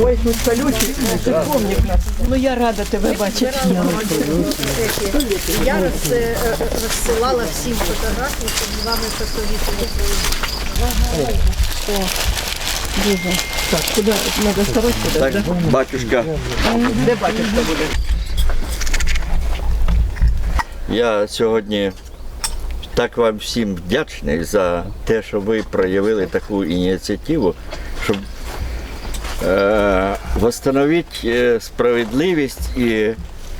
Ой, ну колючий, ти помниш нас. Ну я рада тебе бачити. Я е, е, розсилала всім фотографії, щоб з вами посовітувати. Так, куди? Надо ставати Так, батюшка, Де батюшка буде? я сьогодні так вам всім вдячний за те, що ви проявили таку ініціативу, щоб восстановити е, справедливість і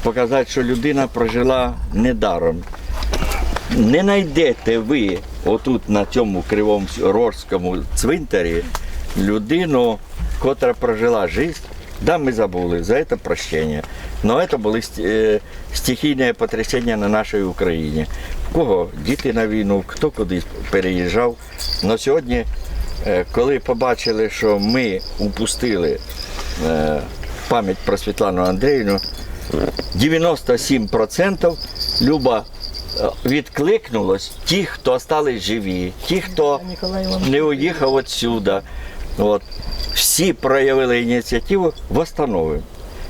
показати, що людина прожила недаром. Не знайдете ви отут на цьому кривому рожському цвинтарі людину, котра прожила життя. Да, ми забули, за це прощення. Но це були е, стихійні потрясіння на нашій Україні. В кого діти на війну, хто кудись переїжджав. Но сьогодні, е, коли побачили, що ми упустили е, пам'ять про Світлану Андріївну, 97% Люба е, відкликнулось ті, хто остались живі, ті, хто не уїхав відсюди. От. Всі проявили ініціативу, восстановимо.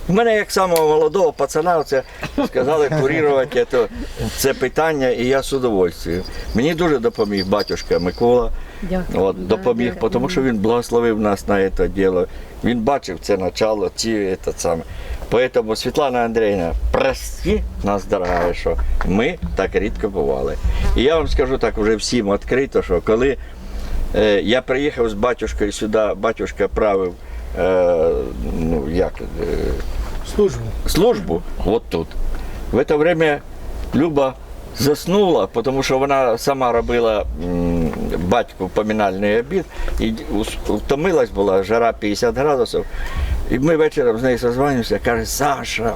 У мене як самого молодого пацана це сказали курувати це, це питання, і я з удовольствием. Мені дуже допоміг батюшка Микола. Дякую. От, допоміг, тому що він благословив нас на це діло. Він бачив це начало, ці це саме. Поэтому, Світлана Андріївна, прости нас, дорога, що ми так рідко бували. І я вам скажу так вже всім відкрито, що коли е, я приїхав з батюшкою сюди, батюшка правив е, ну, як, е, Службу. службу от тут. В це время Люба заснула, тому що вона сама робила м, батьку поминальний обід і ус- втомилась була, жара 50 градусів. І ми вечором з нею созванюємося, каже, Саша,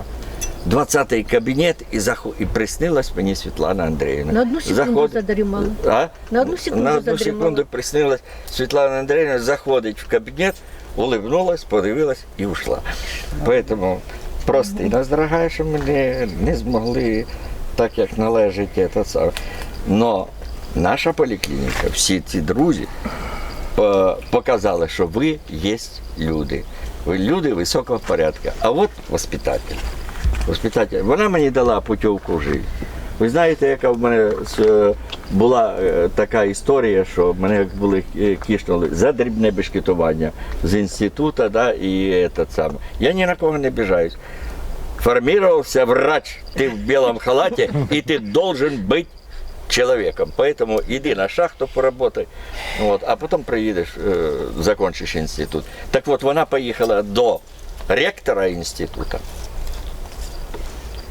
20-й кабінет, і, заху... і приснилась мені Світлана Андріївна. На одну секунду задрімала. А? На одну секунду На одну задрімала. секунду приснилась Світлана Андріївна, заходить в кабінет, улыбнулась, подивилась і ушла. Поэтому прости нас, дорога, що ми не, не змогли так, як належить. Але. Наша поліклініка, всі ці друзі показали, що ви є люди. Ви люди високого порядку. А от воспитатель. Воспитатель. Вона мені дала путівку в життя. Ви знаєте, яка в мене е, була е, така історія, що мене як були е, кішнули за дрібне бешкетування з інституту, да, і це саме. Я ні на кого не біжаюсь. Формировался врач, ты в белом халате, и ты должен быть человеком. Поэтому иди на шахту поработай, вот, а потом приедешь, э, закончишь институт. Так вот, вона поїхала до ректора інституту.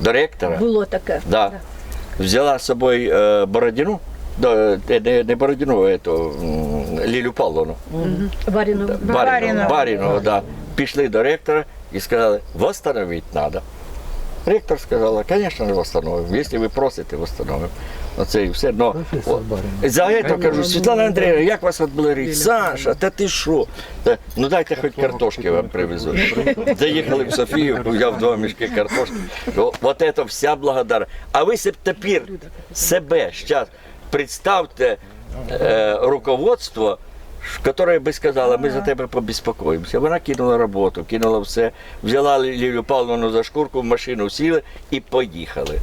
До ректора. Було таке. Да. Взяла з собою бородину, Бородіну, до, е, не, не Бородіну, а ету, м, Лілю Павловну. Варіну. Баріну, Баріну, да. Пішли до ректора і сказали, восстановити треба. Ректор сказала, звісно, не восстановимо. Якщо ви просите, восстановимо. Оце і все. Но, о, за це кажу, Світлана Андріївна, як вас відблагодарити? Саша, та ти що? Та, ну дайте хоч картошки вам привезу. Заїхали в Софію, взяв два мішки картошки. О, Вот это вся благодарность. А ви тепер себе зараз представте е, руководство, которое би сказала, ми за тебе побеспокоїмося. Вона кинула роботу, кинула все, взяла Лілю Павловну за шкурку в машину, сіли і поїхали.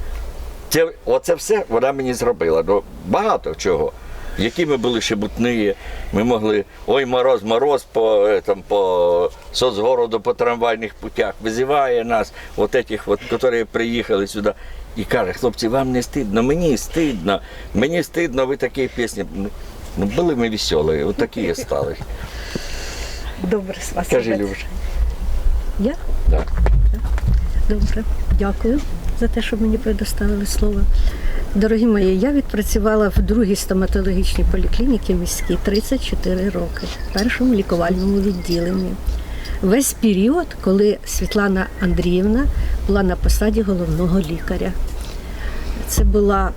Це, оце все вона мені зробила. Ну, багато чого. Які ми були шебутні, ми могли, ой, мороз, мороз по, е, там, по соцгороду, по трамвайних путях, визиває нас, от этих, от, які приїхали сюди, і каже, хлопці, вам не стидно, мені стидно, мені стидно, ви такі пісні. Ну, були ми веселі, от такі і стали. Добре з вас. Кажи. Любиш. Я? Да. Добре. Дякую за те, що мені предоставили слово. Дорогі мої, я відпрацювала в другій стоматологічній поліклініці міській 34 роки, в першому лікувальному відділенні. Весь період, коли Світлана Андріївна була на посаді головного лікаря. Це була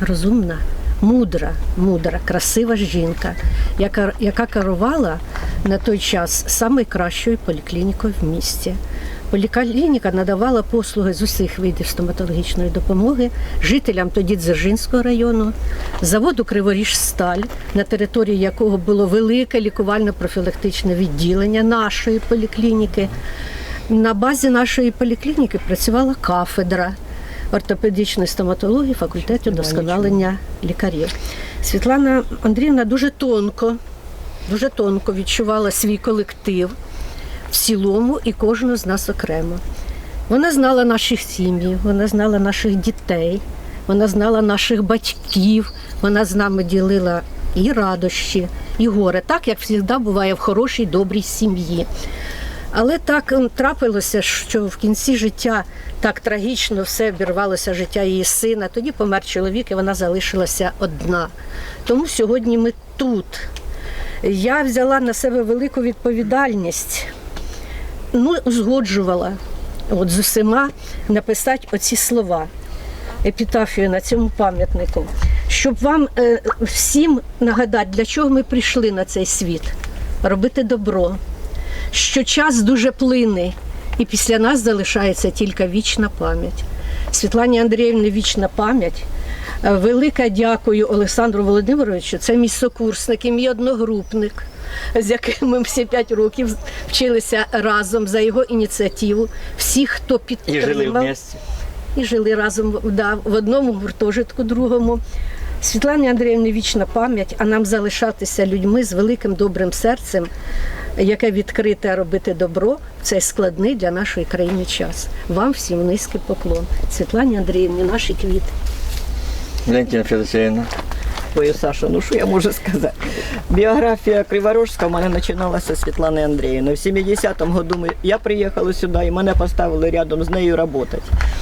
розумна, мудра, мудра, красива жінка, яка, яка керувала на той час найкращою поліклінікою в місті. Поліклініка надавала послуги з усіх видів стоматологічної допомоги жителям тоді Дзержинського району, заводу Криворіж Сталь, на території якого було велике лікувально-профілактичне відділення нашої поліклініки. На базі нашої поліклініки працювала кафедра ортопедичної стоматології факультету досконалення лікарів. Світлана Андріївна дуже тонко, дуже тонко відчувала свій колектив в цілому і кожного з нас окремо. Вона знала наших сім'ї, вона знала наших дітей, вона знала наших батьків, вона з нами ділила і радощі, і горе, так як завжди буває в хорошій, добрій сім'ї. Але так трапилося, що в кінці життя так трагічно все обірвалося життя її сина. Тоді помер чоловік, і вона залишилася одна. Тому сьогодні ми тут. Я взяла на себе велику відповідальність, ну, узгоджувала от з усіма написати оці слова, епітафію на цьому пам'ятнику, щоб вам е, всім нагадати, для чого ми прийшли на цей світ, робити добро, що час дуже плине, і після нас залишається тільки вічна пам'ять. Світлані Андріївні вічна пам'ять. Е, Велике дякую Олександру Володимировичу. Це мій сокурсник і мій одногрупник, з яким ми всі п'ять років вчилися разом за його ініціативу. Всі, хто І підтримав жили в місті. і жили разом да, в одному гуртожитку, другому. Світлані Андріївні вічна пам'ять, а нам залишатися людьми з великим добрим серцем, яке відкрите робити добро в цей складний для нашої країни час. Вам всім низький поклон. Світлані Андріївні, наші квіти. Валентина Федосеївна. Ой, Саша, ну що я можу сказати? Біографія Криворожська в мене починалася з Світлани Андріївни. В 70-му году я приїхала сюди і мене поставили рядом з нею працювати.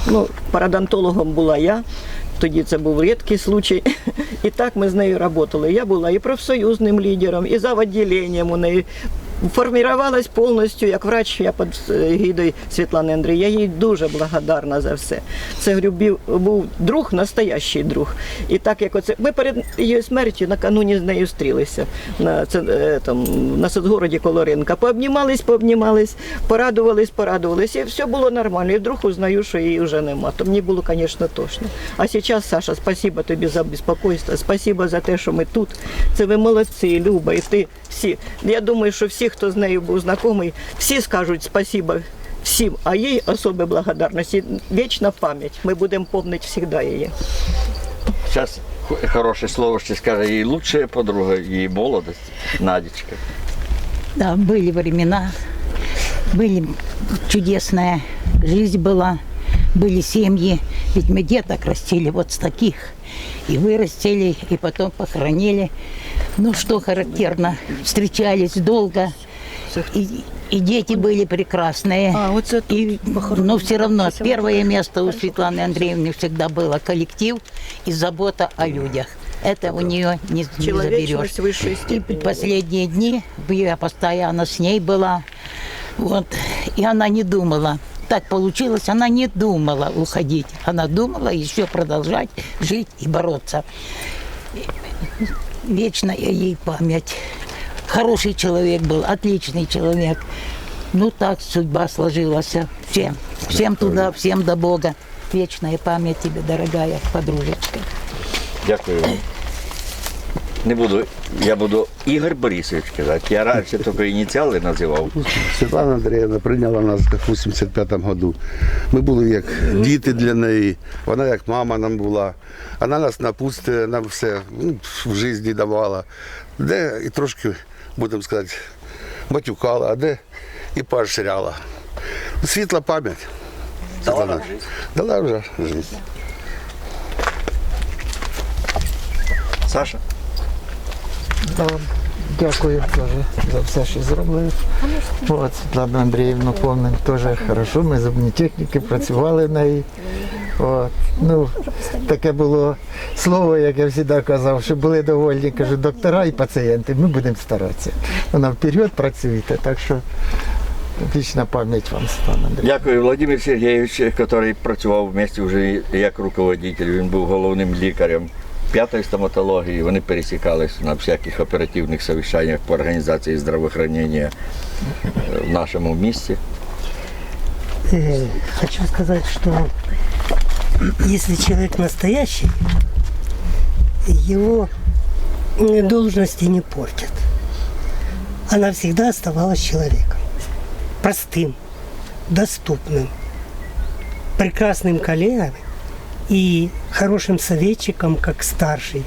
Ну, парадонтологом була я. Тоді це був рідкий случай. І так ми з нею працювали. Я була і профсоюзним лідером, і заводділенням у неї. Формувалась повністю як врач, я під е, гідою Світлани Андрій. Я їй дуже благодарна за все. Це говорю, був друг, настоящий друг. І так як оце ми перед її смертю накануні з нею зустрілися на це е, там на Садгороді коло ринка. Пообнімались, пообнімались, порадувались, порадувались. І все було нормально. І вдруг узнаю, що її вже нема. То мені було, звісно, точно. А зараз, Саша, спасибо тобі за безпокойство, спасибо за те, що ми тут. Це ви молодці, Люба, і ти всі. Я думаю, що всі, хто з нею був знайомий, всі скажуть спасибо всім, а їй особи благодарності. Вічна пам'ять. Ми будемо пам'ятати завжди її. Зараз хороше слово ще скаже її лучшая подруга, її молодость, Надічка. Да, были времена, были чудесная жизнь была, были семьи. Ведь мы деток растили вот с таких. И вырастили, и потом похоронили. Ну, что характерно, встречались долго. И, и дети были прекрасные. А, вот это и, но все равно первое место у Светланы Андреевны всегда было коллектив и забота о людях. Это у нее не, не заберешь. Высшей И степени. последние дни я постоянно с ней была. Вот. И она не думала. Так получилось, она не думала уходить. Она думала еще продолжать жить и бороться. Вечная ей память. Хороший человек был, отличный человек. Ну так судьба сложилась. Всем, всем туда, всем до Бога. Вечная память тебе, дорогая подружечка. Дякую вам. Не буду, я буду Ігор Борисович казати. Я раніше тільки ініціали називав. Світлана Андріївна прийняла нас в 85-му году. Ми були як діти для неї, вона як мама нам була. Вона нас напустила, нам все ну, в житті давала. Де і трошки, будемо сказати, матюкала, а де і поощряла. Світла пам'ять. Дала. Дала вже життя. Саша. Да, дякую теж за все, що зробили. От, Світлану Андріївну помним теж хорошо. Ми зубні техніки працювали в неї. От. Ну, таке було слово, як я завжди казав, що були довольні, кажу, доктора і пацієнти, ми будемо старатися. Вона вперед працюєте, так що вічна пам'ять вам, Світлана Андріївна. Дякую Владимир Сергійович, який працював в місті вже як руководитель. Він був головним лікарем п'ятої стоматології. Вони пересікались на всяких оперативних совіщаннях по організації здравоохранення е, в нашому місті. Э, хочу сказать, что если человек настоящий, его э, должности не портят. Она всегда оставалась человеком. Простым, доступным, прекрасным коллегой и хорошим советчиком, как старший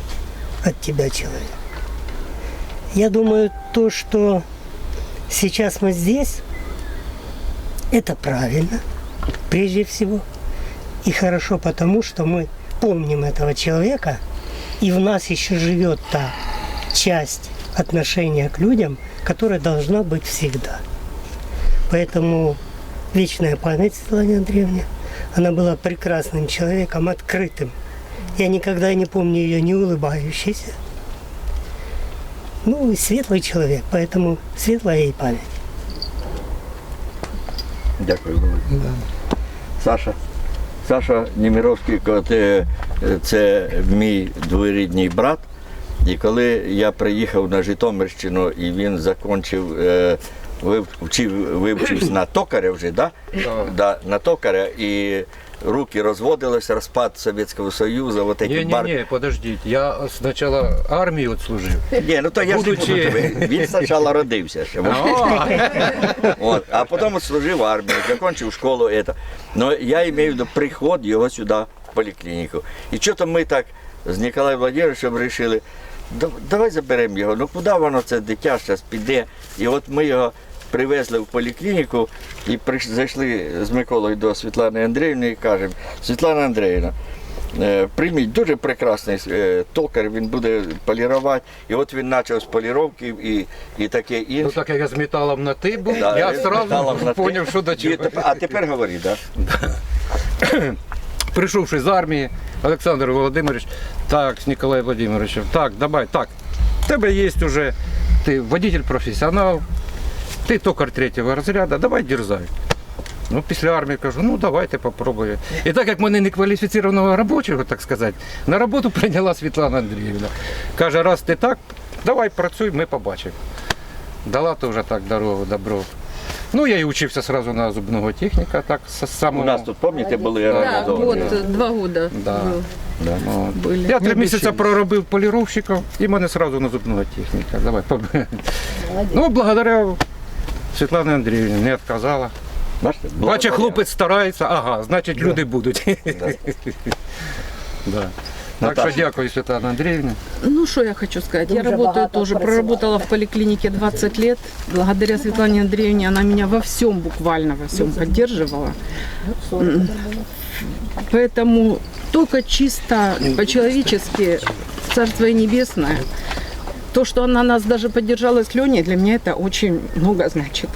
от тебя человек. Я думаю, то, что сейчас мы здесь, это правильно, прежде всего. И хорошо потому, что мы помним этого человека, и в нас еще живет та часть отношения к людям, которая должна быть всегда. Поэтому вечная память Светлане Андреевне. Она была прекрасным человеком, открытым. Я никогда не помню ее не улыбающейся. Ну, и светлый человек, поэтому светлая ей память. Дякую. Володя. Саша. Саша Німіровський коте- це мій двоюрідний брат. І коли я приїхав на Житомирщину і він закінчив, е, вчив, вивчився на токаря вже, да? Да, на токаря, і руки розводились, розпад Совєтського Союзу, вот эти бар... Не-не-не, подождите, я сначала армию отслужил. Ні, ну то я ж не буду тебе. Він спочатку родився ще. От, а потім служив в армії, закінчив школу. Это. Но я маю в виду приход його сюди в поліклініку. І що-то ми так з Ніколаєм Владимировичем вирішили, давай заберемо його. Ну куди воно це дитя зараз піде? І от ми його привезли в поліклініку і зайшли з Миколою до Світлани Андріївни і кажемо, Світлана Андріївна, Е, Прийміть дуже прекрасний е, токар, він буде полірувати. І от він почав з поліровки і, і таке Ну так як я з металом на ти був, Да, я з сразу металом на «ти». поняв, що до чого. А тепер говори, так? Прийшовши з армії, Олександр Володимирович, так, з Ніколаєм Владимировичем, так, давай, так. В тебе є вже, ти водитель професіонал, ти токар третього розряду, давай дерзай. Ну, після армії кажу, ну давайте попробуємо. І так як мене не кваліфіцірованого робочого, так сказати, на роботу прийняла Світлана Андріївна. Каже, раз ти так, давай працюй, ми побачимо. Дала теж так дорогу, добро. Ну, я і учився сразу на зубного техніка, так, з У самого. нас тут, пам'ятаєте, були Да, організовані. вот э, два года Да. был- Да. От. были. Я три місяці проробив поліровщиком і мене одразу на зубного техніка. Давай, поб- Ну, благодаря Світлані Андріївні не відказала. Бачите? Бачить, Благодаря. хлопець старається, ага, значить люди будуть. Да. Так Наташа. що дякую, Світлана Андріївна. Ну, что я хочу сказать. Я Дуже работаю багато тоже, працювала. проработала в поликлинике 20 лет. Благодаря Светлане Андреевне она меня во всем, буквально во всем поддерживала. М. Поэтому только чисто по-человечески Царство ей Небесное. То, что она нас даже поддержала с Леней, для меня это очень много значит.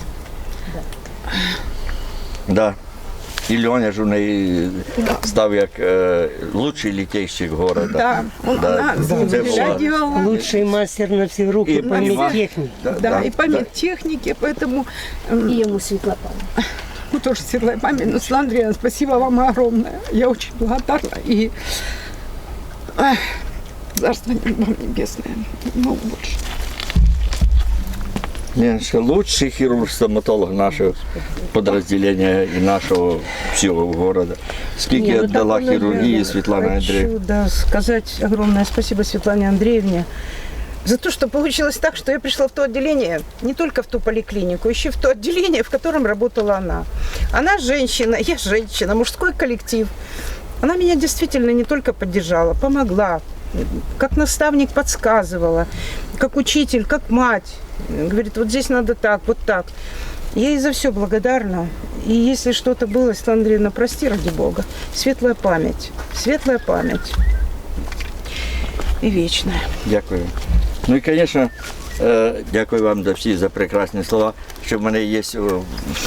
Да. І Льоня ж у неї став як е, лучший літейщик города. Да, он, Да, она да, с це ним було. делала. Лучший мастер на все руки И по понимаю. медтехнике. Да, Да, да, и память техники, поэтому м, І йому світла пам'ять. Ну, тоже светлая память. Но, Светлана Андреевна, спасибо вам огромное. Я очень благодарна. И ах, царство вам небесное. Ну, больше. Він ще лучший хірург-стоматолог нашого підрозділення і нашого всього города. Скільки Не, ну, віддала так, хірургії наверное, Світлана Андріївна? Хочу да, сказать огромное спасибо Светлане Андреевне за то, что получилось так, что я пришла в то отделение, не только в ту поликлинику, еще в то отделение, в котором работала она. Она женщина, я женщина, мужской коллектив. Она меня действительно не только поддержала, помогла, как наставник подсказывала, как учитель, как мать. Говорит, вот здесь надо так, вот так. Я ей за все благодарна. И если что-то было, Светлана Андреевна, прости ради Бога. Светлая память. Светлая память. И вечная. Дякую. Ну і, звісно, е, дякую вам за всі за прекрасні слова. Що в мене є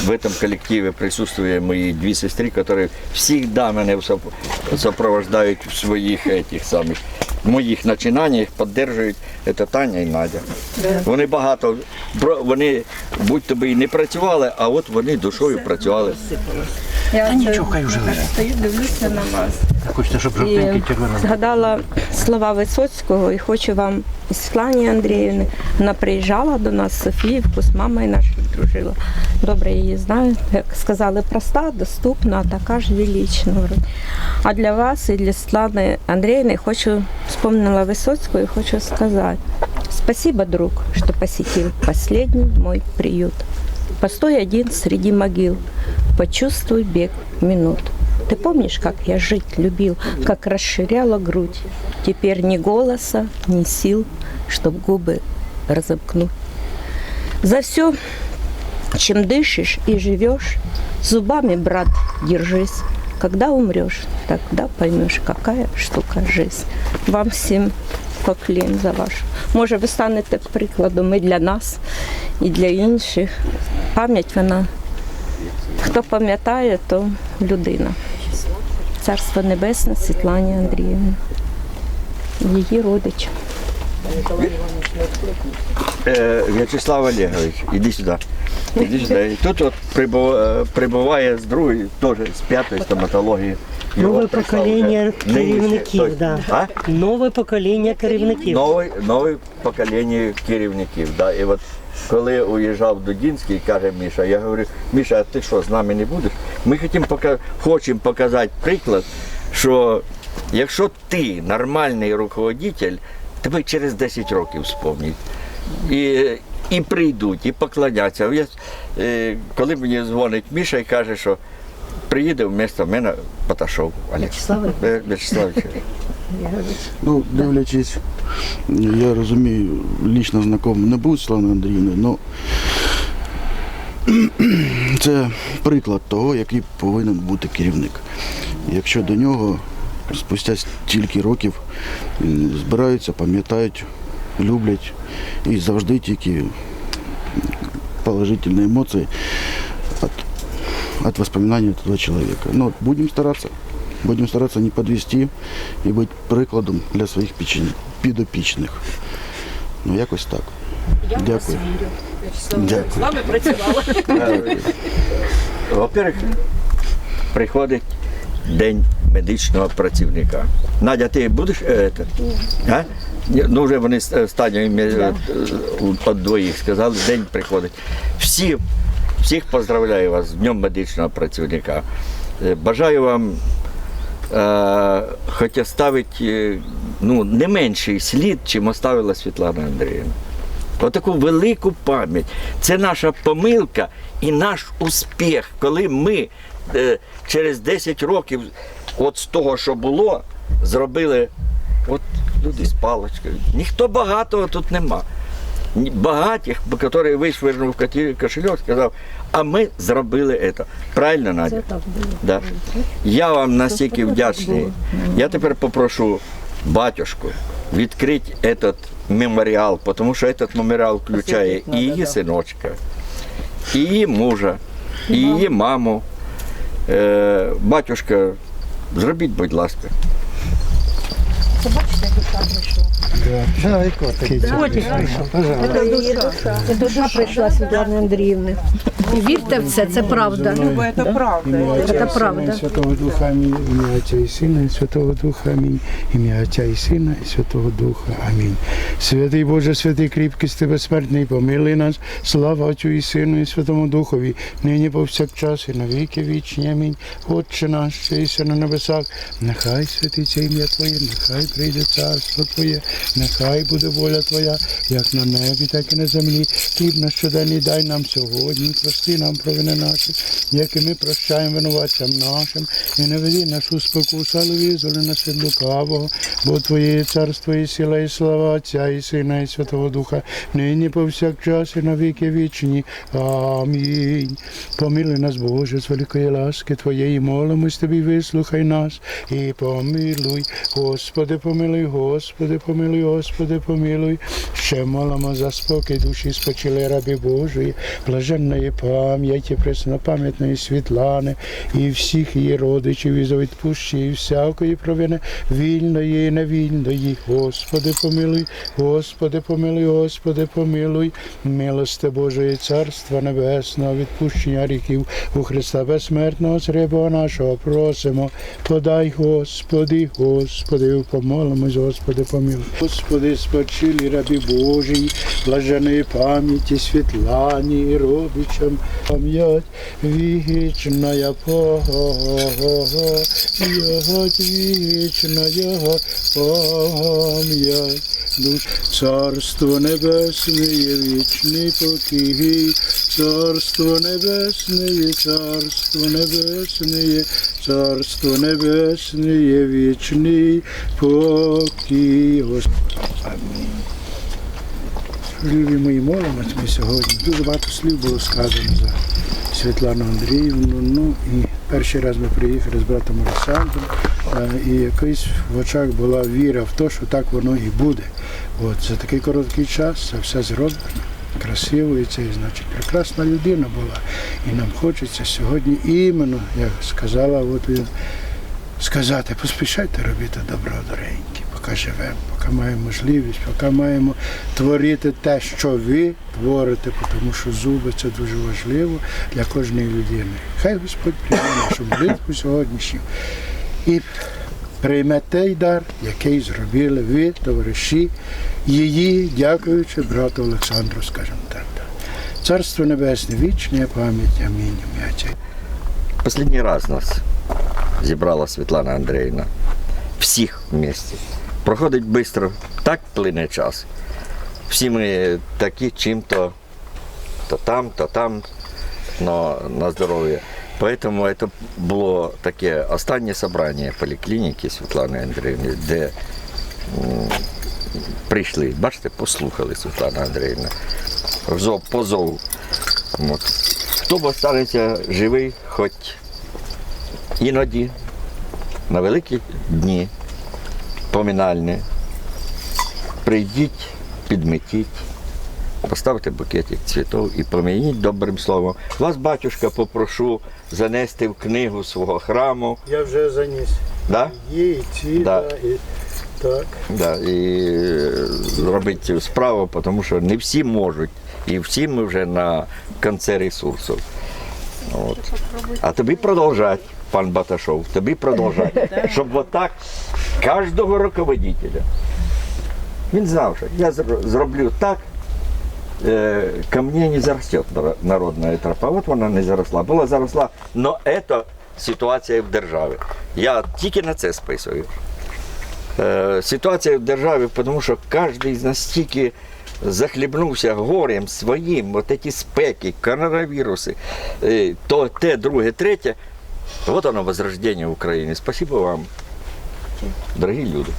в этом колективі присутствує мої дві сестри, які завжди мене соп- сопровождають в своїх этих самих моїх начинаннях, підтримують. Це Таня і Надя. Вони багато, вони будь-то і не працювали, а от вони душою працювали. Я Нічого, хай вже лежить. стою, дивлюся на вас. Хочете, щоб жовтенький червоний. згадала слова Висоцького і хочу вам із Світлані Андріївни. Вона приїжджала до нас в Софіївку, з мамою нашою дружила. Добре її знаю. Як сказали, проста, доступна, така ж велична. А для вас і для Світлани Андріївни хочу вспомнила Висоцького і хочу сказати. Спасибо, друг, что посетил последний мой приют. Постой один среди могил, почувствуй бег минут. Ты помнишь, как я жить любил, как расширяла грудь? Теперь ни голоса, ни сил, чтоб губы разомкнуть. За все, чем дышишь и живешь, зубами, брат, держись. Когда умрешь, тогда поймешь, какая штука жизнь. Вам всім поклін за вашу. Може, ви станете прикладом і для нас, і для інших. Пам'ять вона. Хто пам'ятає, то людина. Царство Небесне Світлані Андріївна. Її родич. Е, В'ячеслав Олегович, іди сюди. І тут от е, прибуває з другої, теж з п'ятої стоматології. Нове покоління керівників, той- да. А? Нове покоління керівників. Нове, нове покоління керівників. Да. І от коли уїжджав Дудінський, каже Міша, я говорю, Міша, а ти що, з нами не будеш? Ми хотімо пока... хочемо показати приклад, що якщо ти нормальний руководитель, тебе через 10 років вспомнять. І, і прийдуть, і покладяться. Я, е, коли мені дзвонить Міша і каже, що приїде вмісто мене Поташов Олег. Вячеслав Е, Вячеславович. Ну, дивлячись, я розумію, лічно знакомий не був Славною Андріївною, але це приклад того, який повинен бути керівник. Якщо до нього спустя стільки років збираються, пам'ятають, люблять і завжди тільки положительные эмоции от, от воспоминаний этого человека. Но будем стараться. Будем стараться не подвести і бути прикладом для своїх печень- підопічних. Ну, якось так. Дякую. Дякую. Во-первых, приходить день медичного працівника. Надя, ти будеш е, це? А? Ну вже вони мені, е, двоїх сказали, день приходить. Всі, всіх поздравляю вас з Днем медичного працівника. Е, Бажаю вам е, хоч оставить е, ну, не менший слід, чим оставила Світлана Андріївна. Отаку велику пам'ять. Це наша помилка і наш успіх, коли ми е, через 10 років от з того, що було, зробили от люди з паличкою. Ніхто багатого тут нема. Багатих, який вишвирнув кошельок, сказав, а ми зробили це. Правильно, Надя? Да. Я вам настільки вдячний. Я тепер попрошу батюшку відкрити этот меморіал, тому що этот меморіал включає і її синочка, і її мужа, і її маму. Е, батюшка, зробіть, будь ласка так вийшло. Да, і котик. Це душа прийшла Світлани Андріївни. І вірте в це, це правда. Это правда. Це правда. Святого Духа Амінь, ім'я Отця і Сина, і Святого Духа Амінь, ім'я Отця і Сина, і Святого Духа Амінь. Святий Боже, святий кріпкий, ти безсмертний, помилуй нас, слава Отцю і Сину, і Святому Духові, нині повсякчас і на віки вічні. Амінь. Отче наш, що єси на небесах, нехай святиться ім'я Твоє, нехай прийде царство Твоє, нехай буде воля Твоя, як на небі, так і на землі. Хліб наш щоденний дай нам сьогодні, прости нам провини наші, як і ми прощаємо винуватцям нашим, і не веди нашу спокусу, але визволи нас від лукавого, бо Твоє царство і сила, і слава Отця, і Сина, і Святого Духа, нині повсякчас і на віки вічні. Амінь. Помилуй нас, Боже, з великої ласки Твоєї, молимось Тобі, вислухай нас і помилуй. Господи, помилуй, Господи, помилуй, Господи, помилуй. Ще молимо за спокій душі спочили раби Божої, блаженної пам'яті преснопам'ятної Світлани і всіх її родичів і за відпущення всякої провини вільної і невільної. Господи, помилуй, Господи, помилуй, Господи, помилуй, милости Божої Царства Небесного, відпущення гріхів у Христа безсмертного Сребо нашого просимо. Подай, Господи, Господи, помолимось, Господи, помилуй. Господи, спочилі рабі Божій, блаженої пам'яті Світлані і родичам, пам'ять вічна пам'ять вічна пам'ять. Душ, Царство Небесне, вічний покій, Царство Небесне, Царство Небесне, Царство Небесне, вічний покій. Амінь. Любі мої молимось ми сьогодні. Дуже багато слів було сказано за Світлану Андріївну. Ну і перший раз ми приїхали з братом Олександром, е, і якось в очах була віра в те, що так воно і буде. От за такий короткий час все зроблено. Красиво і це, значить, прекрасна людина була. І нам хочеться сьогодні іменно, як сказала, от він сказати, поспішайте робити добро, доренькі, поки живемо, поки маємо можливість, поки маємо творити те, що ви творите, тому що зуби це дуже важливо для кожної людини. Хай Господь прийме нашу молитву сьогоднішню і прийме той дар, який зробили ви, товариші, її, дякуючи брату Олександру, скажімо так. Царство Небесне, вічна пам'ять, амінь. Отця раз нас зібрала Світлана Андріївна. Всіх в місті. Проходить швидко, так плине час. Всі ми такі чим-то, то там, то там, но на здоров'я. Поэтому это було таке останнє собрання поліклініки Світлани Андріївни, де прийшли, бачите, послухали Світлана Андріївна. Зов, по зову. От. Хто б останеться живий, хоч іноді на великі дні поминальні, прийдіть, підметіть, поставте букетик цвітів і помініть добрим словом. Вас, батюшка, попрошу занести в книгу свого храму. Я вже заніс. Да? І ці, Да. да, і так. Да, і е, зробити цю справу, тому що не всі можуть. І всі ми вже на кінці ресурсів. От. А тобі продовжати, пан Баташов, тобі продовжати. Щоб отак кожного руководителя. Він знав, що я зроблю так, е, ко мне не зарастет нар- народна тропа. От вона не заросла. Була заросла, але це ситуація в державі. Я тільки на це списую. Е, ситуація в державі, тому що кожен з нас стільки захлібнувся горем своїм, от ці спеки, коронавіруси, е, то те, друге, третє. От воно возрождення України. Спасибо вам, дорогі люди,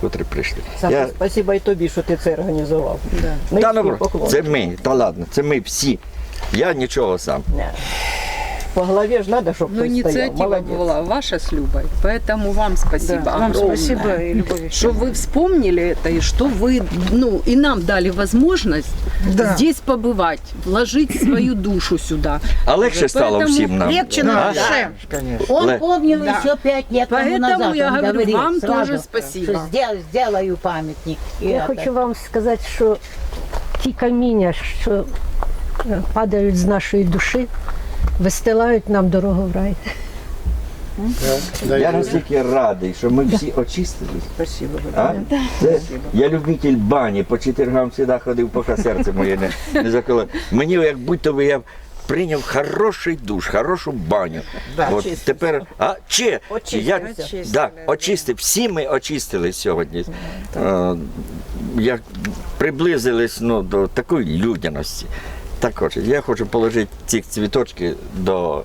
котрі прийшли. Саша, Я- спасибо і тобі, що ти це організував. Та ну, це ми, та ладно, це ми всі. Я нічого сам. Не. По голові ж треба, щоб Ну, хтось стояв. инициатива Молодець. была ваша с Любой, поэтому вам спасибо Да, вам огромное. спасибо и любовь. Что вы вспомнили это и что вы, ну, и нам дали возможность Да. здесь побывать, вложить свою душу сюда. А легше стало Поэтому всім нам. Легче А? на душе. Он Ле- помнил Да. еще пять лет тому Поэтому назад. я он говорю, говорил вам сразу, тоже спасибо. что сдел- сделаю памятник. И Я это. хочу вам сказати, що ті каміння, що е, падають з нашої душі, вистилають нам дорогу в рай. Я настільки радий, що ми всі очистились. Спасибо. А? Це, я любитель бані, по четвергам завжди ходив, поки серце моє не, не заколо. Мені як будто би я прийняв хороший душ, хорошу баню. От тепер, а, чи, я, Очистився. да, очистив, всі ми очистились сьогодні. Е, як приблизились ну, до такої людяності. Так от, я хочу положити ці цвіточки до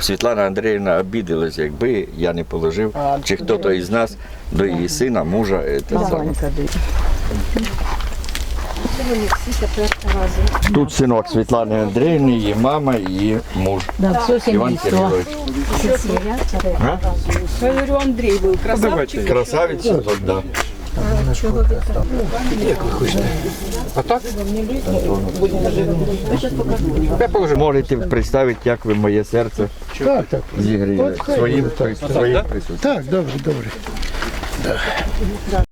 Світлана Андріївна обідалась, якби я не положив, А, чи хто-то із нас до її сина, мужа. е. Тут синок Світлани Андріївни, її мама, і її муж. Да, все Іван. Кирилович. Я говорю, Андрей был красавчик. Красавець, от, да. А так? Я положу. Можете представити, як ви моє серце Так, так. зігріли своїм, своїм присутствием. Так, добре, добре.